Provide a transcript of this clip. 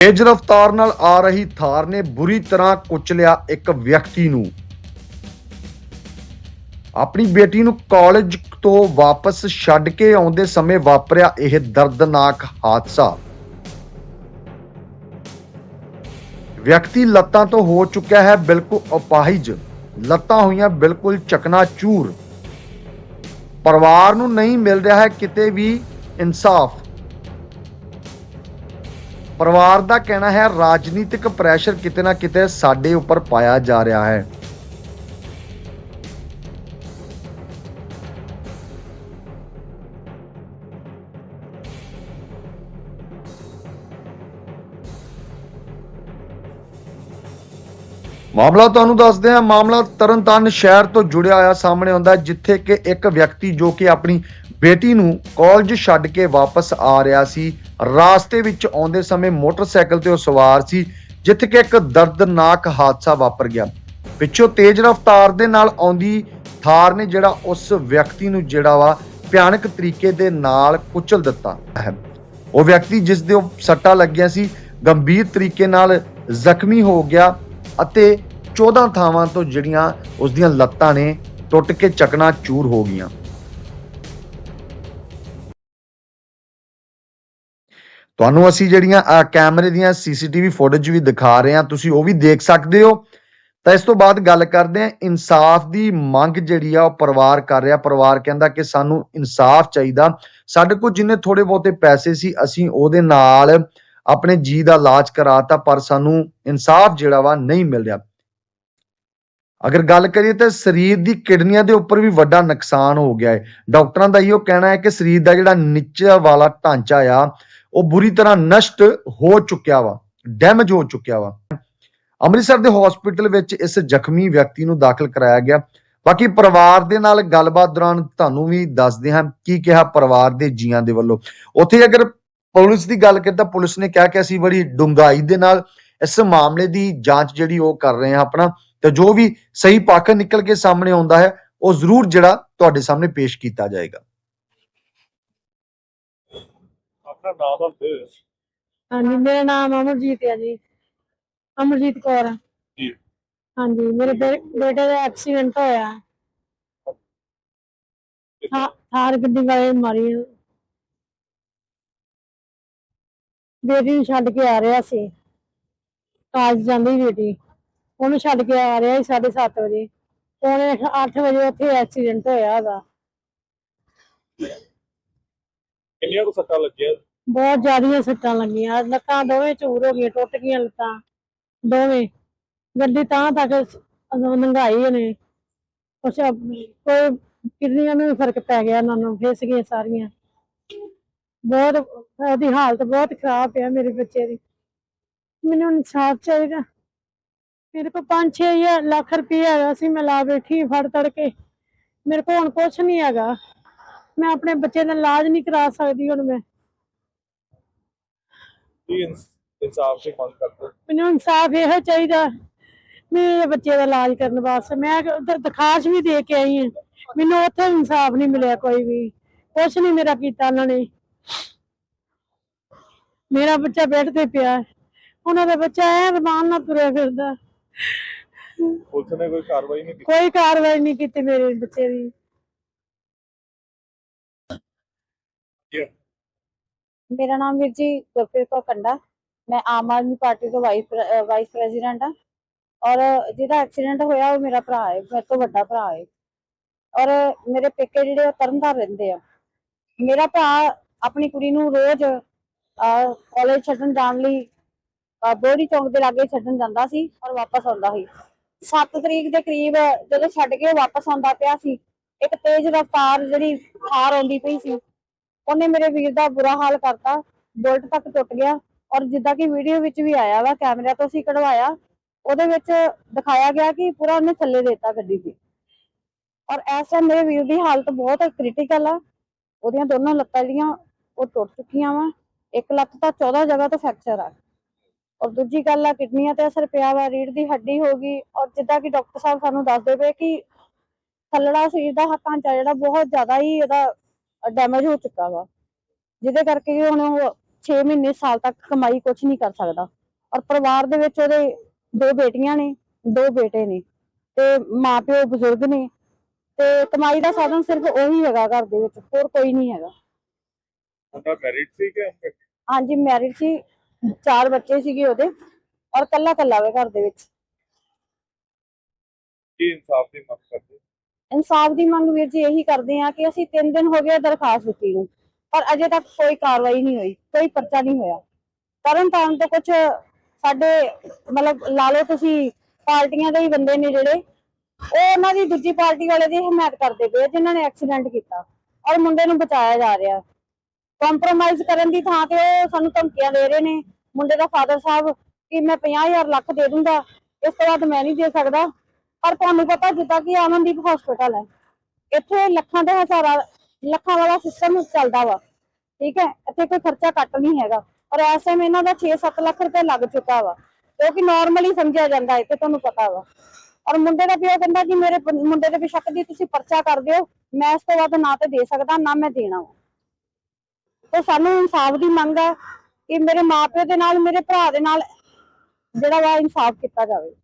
ਤੇਜ਼ ਰਫ਼ਤਾਰ ਨਾਲ ਆ ਰਹੀ ਥਾਰ ਨੇ ਬੁਰੀ ਤਰ੍ਹਾਂ ਕੁਚਲਿਆ ਇੱਕ ਵਿਅਕਤੀ ਨੂੰ। ਆਪਣੀ ਬੇਟੀ ਨੂੰ ਕਾਲਜ ਤੋਂ ਵਾਪਸ ਛੱਡ ਕੇ ਆਉਂਦੇ ਸਮੇਂ ਵਾਪਰਿਆ ਇਹ ਦਰਦਨਾਕ ਹਾਦਸਾ। ਵਿਅਕਤੀ ਲੱਤਾਂ ਤੋਂ ਹੋ ਚੁੱਕਿਆ ਹੈ ਬਿਲਕੁਲ ਅਪਾਹਿਜ। ਲੱਤਾਂ ਹੋਈਆਂ ਬਿਲਕੁਲ ਚਕਨਾਚੂਰ। ਪਰਿਵਾਰ ਨੂੰ ਨਹੀਂ ਮਿਲ ਰਿਹਾ ਹੈ ਕਿਤੇ ਵੀ ਇਨਸਾਫ। ਪਰਿਵਾਰ ਦਾ ਕਹਿਣਾ ਹੈ, ਰਾਜਨੀਤਿਕ ਪ੍ਰੈਸ਼ਰ ਕਿਤੇ ਨਾ ਕਿਤੇ ਸਾਡੇ ਉੱਪਰ ਪਾਇਆ ਜਾ ਰਿਹਾ ਹੈ। ਮਾਮਲਾ ਤੁਹਾਨੂੰ ਦੱਸਦੇ ਹਾਂ। ਮਾਮਲਾ ਤਰਨਤਾਰਨ ਸ਼ਹਿਰ ਤੋਂ ਜੁੜਿਆ ਹੋਇਆ ਸਾਹਮਣੇ ਆਉਂਦਾ ਜਿੱਥੇ ਕਿ ਇੱਕ ਵਿਅਕਤੀ ਜੋ ਕਿ ਆਪਣੀ ਬੇਟੀ ਨੂੰ ਕਾਲਜ ਛੱਡ ਕੇ ਵਾਪਸ ਆ ਰਿਹਾ ਸੀ। ਰਾਸਤੇ ਵਿੱਚ ਆਉਂਦੇ ਸਮੇਂ ਮੋਟਰਸਾਈਕਲ ਤੇ ਉਹ ਸਵਾਰ ਸੀ, ਜਿੱਥੇ ਕਿ ਇੱਕ ਦਰਦਨਾਕ ਹਾਦਸਾ ਵਾਪਰ ਗਿਆ। ਪਿੱਛੋਂ ਤੇਜ਼ ਰਫ਼ਤਾਰ ਦੇ ਨਾਲ ਆਉਂਦੀ ਥਾਰ ਨੇ ਜਿਹੜਾ ਉਸ ਵਿਅਕਤੀ ਨੂੰ ਜਿਹੜਾ ਵਾ ਭਿਆਨਕ ਤਰੀਕੇ ਦੇ ਨਾਲ ਕੁਚਲ ਦਿੱਤਾ ਹੈ। ਉਹ ਵਿਅਕਤੀ ਜਿਸ ਦੇ ਉਹ ਸੱਟਾਂ ਲੱਗੀਆਂ ਸੀ, ਗੰਭੀਰ ਤਰੀਕੇ ਨਾਲ ਜ਼ਖਮੀ ਹੋ ਗਿਆ ਅਤੇ 14 ਥਾਵਾਂ ਤੋਂ ਜਿਹੜੀਆਂ ਉਸ ਦੀਆਂ ਲੱਤਾਂ ਨੇ, ਟੁੱਟ ਕੇ ਚਕਨਾ ਚੂਰ ਹੋ ਗਈਆਂ। ਤੁਹਾਨੂੰ ਅਸੀਂ ਜਿਹੜੀਆਂ ਕੈਮਰੇ ਦੀਆਂ ਸੀਸੀਟੀਵੀ ਫੁਟੇਜ ਵੀ ਦਿਖਾ ਰਹੇ ਹਾਂ, ਤੁਸੀਂ ਉਹ ਵੀ ਦੇਖ ਸਕਦੇ ਹੋ। ਤਾਂ ਇਸ ਤੋਂ ਬਾਅਦ ਗੱਲ ਕਰਦੇ ਹਾਂ, ਇਨਸਾਫ ਦੀ ਮੰਗ ਜਿਹੜੀ ਆ, ਉਹ ਪਰਿਵਾਰ ਕਰ ਰਿਹਾ। ਪਰਿਵਾਰ ਕਹਿੰਦਾ ਕਿ ਸਾਨੂੰ ਇਨਸਾਫ ਚਾਹੀਦਾ। ਸਾਡੇ ਕੋਲ ਜਿੰਨੇ ਥੋੜੇ ਬਹੁਤੇ ਪੈਸੇ ਸੀ, ਅਸੀਂ ਉਹਦੇ ਨਾਲ ਆਪਣੇ ਜੀ ਦਾ ਇਲਾਜ ਕਰਾਤਾ, ਪਰ ਸਾਨੂੰ ਇਨਸਾਫ ਜਿਹੜਾ ਵਾ ਨਹੀਂ ਮਿਲ ਰਿਹਾ। ਅਗਰ ਗੱਲ ਕਰੀਏ ਤਾਂ ਸਰੀਰ ਦੀ ਕਿਡਨੀਆਂ ਦੇ ਉੱਪਰ ਵੀ ਵੱਡਾ ਨੁਕਸਾਨ ਹੋ ਗਿਆ ਹੈ। ਡਾਕਟਰਾਂ ਦਾ ਇਹੋ ਕਹਿਣਾ ਹੈ ਕਿ ਸਰੀਰ ਦਾ ਜਿਹੜਾ ਨੀਚੇ ਵਾਲਾ ਢਾਂਚਾ ਆ ਉਹ ਬੁਰੀ ਤਰ੍ਹਾਂ ਨਸ਼ਟ ਹੋ ਚੁੱਕਿਆ ਵਾ ਡੈਮੇਜ ਹੋ ਚੁੱਕਿਆ ਵਾ। ਅੰਮ੍ਰਿਤਸਰ ਦੇ ਹਸਪੀਟਲ ਵਿੱਚ ਇਸ ਜ਼ਖਮੀ ਵਿਅਕਤੀ ਨੂੰ ਦਾਖਲ ਕਰਾਇਆ ਗਿਆ। ਬਾਕੀ ਪਰਿਵਾਰ ਦੇ ਨਾਲ ਗੱਲਬਾਤ ਦੌਰਾਨ ਤੁਹਾਨੂੰ ਵੀ ਦੱਸਦੇ ਹਾਂ ਕੀ ਕਿਹਾ ਪਰਿਵਾਰ ਦੇ ਜੀਆਂ ਦੇ ਵੱਲੋਂ। ਉੱਥੇ ਅਗਰ ਪੁਲਿਸ ਦੀ ਗੱਲ ਕਰੀਏ ਤਾਂ ਪੁਲਿਸ ਨੇ ਕਿਹਾ ਕਿ ਅਸੀਂ ਬੜੀ ਡੂੰਘਾਈ ਦੇ ਨਾਲ ਇਸ ਮਾਮਲੇ ਦੀ ਜਾਂਚ ਜਿਹੜੀ ਉਹ ਕਰ ਰਹੇ ਹਾਂ ਆਪਣਾ, ਤੇ ਜੋ ਵੀ ਸਹੀ ਪੱਖ ਨਿਕਲ ਕੇ ਸਾਹਮਣੇ ਆਉਂਦਾ ਹੈ, ਉਹ ਜ਼ਰੂਰ ਜਿਹੜਾ ਤੁਹਾਡੇ ਸਾਹਮਣੇ ਪੇਸ਼ ਕੀਤਾ ਜਾਏਗਾ। ਆਪਣਾ ਨਾਮ ਦੱਸਦੇ ਹਾਂਜੀ ਮੇਰਾ ਨਾਮ ਅਮਰਜੀਤ ਹੈ ਜੀ। ਅਮਰਜੀਤ ਕੌਰ। ਜੀ। ਹਾਂਜੀ ਮੇਰੇ ਬੇ- ਬੇਟੇ ਦਾ ਐਕਸੀਡੈਂਟ ਹੋਇਆ। ਥਾ- ਥਾਰ ਗੱਡੀ ਵਾਲੇ ਨੇ ਮਾਰੀ। ਬੇਟੀ ਨੂੰ ਛੱਡ ਕੇ ਆ ਰਿਹਾ ਸੀ। ਕਾਜ ਜਾਂਦੀ ਬੇਟੀ। ਉਹਨੂੰ ਛੱਡ ਕੇ ਆ ਰਿਹਾ ਸੀ 7:30 ਵਜੇ। ਪੌਣੇ 8 ਵਜੇ ਉੱਥੇ ਐਕਸੀਡੈਂਟ ਹੋਇਆ ਉਹਦਾ। ਕਿੰਨੀਆਂ ਕੁ ਸੱਟਾਂ ਲੱਗੀਆਂ? ਬਹੁਤ ਜ਼ਿਆਦੀਆਂ ਸੱਟਾਂ ਲੱਗੀਆਂ, ਲੱਤਾਂ ਦੋਵੇਂ ਚੂਰ ਹੋ ਗਈਆਂ, ਟੁੱਟ ਗਈਆਂ ਲੱਤਾਂ, ਦੋਵੇਂ। ਗੱਡੀ ਤਾਂ ਤੱਕ ਨੰਗਾਈ ਉਹਨੇ। ਕੁਛ ਕੋਈ ਕਿਡਨੀਆਂ ਨੂੰ ਵੀ ਫ਼ਰਕ ਪੈ ਗਿਆ ਉਹਨਾਂ ਨੂੰ, ਫਿਸ ਗਈਆਂ ਸਾਰੀਆਂ। ਬਹੁਤ, ਉਹਦੀ ਹਾਲਤ ਬਹੁਤ ਖਰਾਬ ਹੈ ਮੇਰੇ ਬੱਚੇ ਦੀ। ਮੈਨੂੰ ਇਨਸਾਫ ਚਾਹੀਦਾ। ਮੇਰੇ ਕੋਲ 5-6 ਲੱਖ ਰੁਪਇਆ ਹੈਗਾ ਸੀ, ਮੈਂ ਲਾ ਬੈਠੀ ਫੜ ਤੜ ਕੇ। ਮੇਰੇ ਕੋਲ ਹੁਣ ਕੁਛ ਨਹੀਂ ਹੈਗਾ। ਮੈਂ ਆਪਣੇ ਬੱਚੇ ਦਾ ਇਲਾਜ ਨਹੀਂ ਕਰਾ ਸਕਦੀ ਹੁਣ ਮੈਂ। ਕੀ ਇਨਸ- ਇਨਸਾਫ ਦੀ ਮੰਗ ਕਰਦੇ ਮੈਨੂੰ ਇਨਸਾਫ ਇਹੋ ਚਾਹੀਦਾ। ਮੇਰੇ ਬੱਚੇ ਦਾ ਇਲਾਜ ਕਰਨ ਵਾਸਤੇ ਮੈਂ ਉਧਰ ਦਰਖਾਸਤ ਵੀ ਦੇ ਕੇ ਆਈ ਹਾਂ। ਮੈਨੂੰ ਉੱਥੇ ਵੀ ਇਨਸਾਫ ਨਹੀਂ ਮਿਲਿਆ ਕੋਈ ਵੀ। ਕੁਛ ਨਹੀਂ ਮੇਰਾ ਕੀਤਾ ਉਹਨਾਂ ਨੇ। ਮੇਰਾ ਬੱਚਾ ਬੈੱਡ ਤੇ ਪਿਆ। ਹੈ। ਉਹਨਾਂ ਦਾ ਬੱਚਾ ਐ ਰਮਾਨ ਨਾਲ ਤੁਰਿਆ ਫਿਰਦਾ। ਪੁਲਿਸ ਨੇ ਕੋਈ ਕਾਰਵਾਈ ਨਹੀਂ ਕੀਤੀ? ਕੋਈ ਕਾਰਵਾਈ ਨਹੀਂ ਕੀਤੀ ਮੇਰੇ ਬੱਚੇ ਦੀ। ਮੇਰਾ ਨਾਮ ਵੀਰ ਜੀ ਗੁਰਪ੍ਰੀਤ ਕੌਰ ਕੰਡਾ। ਮੈਂ ਆਮ ਆਦਮੀ ਪਾਰਟੀ ਤੋਂ ਵਾਈਸ ਵਾਈਸ ਪ੍ਰੈਜ਼ੀਡੈਂਟ ਹਾਂ। ਔਰ ਜਿਹਦਾ ਐਕਸੀਡੈਂਟ ਹੋਇਆ ਉਹ ਮੇਰਾ ਭਰਾ ਹੈ, ਮੇਰੇ ਤੋਂ ਵੱਡਾ ਭਰਾ ਹੈ। ਔਰ ਮੇਰੇ ਪੇਕੇ ਜਿਹੜੇ ਉਹ ਤਰਨਤਾਰਨ ਰਹਿੰਦੇ ਆ। ਮੇਰਾ ਭਰਾ ਆਪਣੀ ਕੁੜੀ ਨੂੰ ਰੋਜ਼ ਕਾਲਜ ਛੱਡਣ ਜਾਣ ਲਈ, ਅਹ ਬੋੜੀ ਚੌਂਕ ਦੇ ਲਾਗੇ ਛੱਡਣ ਜਾਂਦਾ ਸੀ ਔਰ ਵਾਪਸ ਆਉਂਦਾ ਸੀ। 7 ਤਰੀਕ ਦੇ ਕਰੀਬ ਜਦੋਂ ਛੱਡ ਕੇ ਉਹ ਵਾਪਸ ਆਉਂਦਾ ਪਿਆ ਸੀ, ਇੱਕ ਤੇਜ਼ ਰਫ਼ਤਾਰ ਜਿਹੜੀ ਕਾਰ ਆਉਂਦੀ ਪਈ ਸੀ ਉਹਨੇ ਮੇਰੇ ਵੀਰ ਦਾ ਬੁਰਾ ਹਾਲ ਕਰਤਾ, ਬੁਲਟ ਤੱਕ ਟੁੱਟ ਗਿਆ ਔਰ ਜਿੱਦਾਂ ਕਿ ਵੀਡੀਓ ਵਿੱਚ ਵੀ ਆਇਆ ਵਾ ਕੈਮਰਾ ਤੋਂ ਅਸੀਂ ਕਢਵਾਇਆ, ਉਹਦੇ ਵਿੱਚ ਦਿਖਾਇਆ ਗਿਆ ਕਿ ਪੂਰਾ ਉਹਨੇ ਥੱਲੇ ਦੇਤਾ ਗੱਡੀ ਦੇ ਔਰ ਇਸ ਟਾਈਮ ਮੇਰੇ ਵੀਰ ਦੀ ਹਾਲਤ ਬਹੁਤ ਕ੍ਰਿਟੀਕਲ ਆ, ਉਹਦੀਆਂ ਦੋਨੋਂ ਲੱਤਾਂ ਜਿਹੜੀਆਂ, ਉਹ ਟੁੱਟ ਚੁੱਕੀਆਂ ਵਾ, ਇੱਕ ਲੱਤ ਤਾਂ 14 ਜਗ੍ਹਾ ਤੋਂ ਫ੍ਰੈਕਚਰ ਆ। ਔਰ ਦੂਜੀ ਗੱਲ ਆ, ਕਿਡਨੀਆਂ ਤੇ ਅਸਰ ਪਿਆ ਵਾ ਰੀੜ ਦੀ ਹੱਡੀ ਹੋ ਗਈ, ਔਰ ਜਿੱਦਾਂ ਕਿ ਡਾਕਟਰ ਸਾਹਿਬ ਸਾਨੂੰ ਦੱਸਦੇ ਪਏ ਕਿ ਥੱਲੜਾ ਸਰੀਰ ਦਾ ਢਾਂਚਾ ਜਿਹੜਾ ਬਹੁਤ ਜ਼ਿਆਦਾ ਹੀ ਇਹਦਾ ਡੈਮੇਜ ਹੋ ਚੁੱਕਾ ਵਾ। ਜਿਹਦੇ ਕਰਕੇ ਕਿ ਹੁਣ ਉਹ 6 ਮਹੀਨੇ ਸਾਲ ਤੱਕ ਕਮਾਈ ਕੁਝ ਨਹੀਂ ਕਰ ਸਕਦਾ। ਔਰ ਪਰਿਵਾਰ ਦੇ ਵਿੱਚ ਉਹਦੇ ਦੋ ਬੇਟੀਆਂ ਨੇ ਦੋ ਬੇਟੇ ਨੇ ਤੇ ਮਾਪਿਓ ਬਜ਼ੁਰਗ ਨੇ ਤੇ ਕਮਾਈ ਦਾ ਸਾਧਨ ਸਿਰਫ ਉਹੀ ਹੈਗਾ ਘਰ ਦੇ ਵਿੱਚ ਹੋਰ ਕੋਈ ਨਹੀਂ ਹੈਗਾ। ਮੁੰਡਾ ਮੈਰਿਡ ਸੀ ਕਿ? ਹਾਂਜੀ ਮੈਰਿਡ ਸੀ। ਚਾਰ ਬੱਚੇ ਸੀਗੇ ਉਹਦੇ ਔਰ ਕੱਲਾ ਕੱਲਾ ਵੇ ਘਰ ਦੇ ਵਿੱਚ। ਕੀ ਇਨਸਾਫ ਦੀ ਮੰਗ ਕਰਦੇ? ਇਨਸਾਫ ਦੀ ਮੰਗ ਵੀਰ ਜੀ ਇਹੀ ਕਰਦੇ ਆ ਕਿ ਅਸੀਂ 3 ਦਿਨ ਹੋ ਗਏ ਦਰਖਾਸਤ ਦਿੱਤੀ ਨੂੰ ਪਰ ਅਜੇ ਤੱਕ ਕੋਈ ਕਾਰਵਾਈ ਨਹੀਂ ਹੋਈ ਕੋਈ ਪਰਚਾ ਨਹੀਂ ਹੋਇਆ। ਤਰਨ ਤਾਰਨ ਤੋਂ ਕੁਝ ਸਾਡੇ ਮਤਲਬ ਲਾ ਲਓ ਤੁਸੀਂ ਪਾਰਟੀਆਂ ਦੇ ਹੀ ਬੰਦੇ ਨੇ ਜਿਹੜੇ ਉਹ ਉਹਨਾਂ ਦੀ ਦੂਜੀ ਪਾਰਟੀ ਵਾਲੇ ਦੀ ਹਮਾਇਤ ਕਰਦੇ ਪਏ ਆ, ਜਿਨ੍ਹਾਂ ਨੇ ਐਕਸੀਡੈਂਟ ਕੀਤਾ ਔਰ ਮੁੰਡੇ ਨੂੰ ਬਚਾਇਆ ਜਾ ਰਿਹਾ। ਕੰਪਰੋਮਾਈਜ਼ ਕਰਨ ਦੀ ਥਾਂ ਤੇ ਉਹ ਸਾਨੂੰ ਧਮਕੀਆਂ ਦੇ ਰਹੇ ਨੇ। ਮੁੰਡੇ ਦਾ ਫਾਦਰ ਸਾਹਿਬ ਕਿ ਮੈਂ 50000 ਲੱਖ ਦੇ ਦੂੰਗਾ ਇਸ ਤੋਂ ਬਾਅਦ ਮੈਂ ਨਹੀਂ ਦੇ ਸਕਦਾ। ਪਰ ਤੁਹਾਨੂੰ ਪਤਾ ਜਿੱਦਾਂ ਕਿ ਅਮਨਦੀਪ ਹਸਪੀਟਲ ਹੈ। ਇੱਥੇ ਲੱਖਾਂ ਦੇ ਹਜ਼ਾਰਾਂ, ਲੱਖਾਂ ਵਾਲਾ ਸਿਸਟਮ ਚੱਲਦਾ ਵਾ। ਠੀਕ ਹੈ, ਇੱਥੇ ਕੋਈ ਖਰਚਾ ਘੱਟ ਨਹੀਂ ਹੈਗਾ। ਔਰ ਇਸ ਟਾਈਮ ਇਹਨਾਂ ਦਾ 6-7 ਲੱਖ ਰੁਪਏ ਲੱਗ ਚੁੱਕਾ ਵਾ। ਜੋ ਨਾਰਮਲੀ ਸਮਝਿਆ ਜਾਂਦਾ ਹੈ ਤੇ ਤੁਹਾਨੂੰ ਪਤਾ ਵਾ। ਔਰ ਮੁੰਡੇ ਦਾ ਪਿਓ ਕਹਿੰਦਾ ਕਿ ਮੇਰੇ ਮੁੰਡੇ ਦੇ ਬੇਸ਼ੱਕ ਦੀ ਤੁਸੀਂ ਪਰਚਾ ਕਰ ਦਿਓ। ਮੈਂ ਇਸ ਤੋਂ ਵੱਧ ਨਾ ਤੇ ਦੇ ਸਕਦਾ, ਨਾ ਮੈਂ ਦੇਣਾ ਵਾ। ਤੇ ਸਾਨੂੰ ਇਨਸਾਫ ਦੀ ਮੰਗ ਹੈ ਕਿ ਮੇਰੇ ਮਾਪਿਓ ਦੇ ਨਾਲ, ਮੇਰੇ ਭਰਾ ਦੇ ਨਾਲ ਜਿਹੜਾ ਵਾ ਇਨਸਾਫ ਕੀਤਾ ਜਾਵੇ।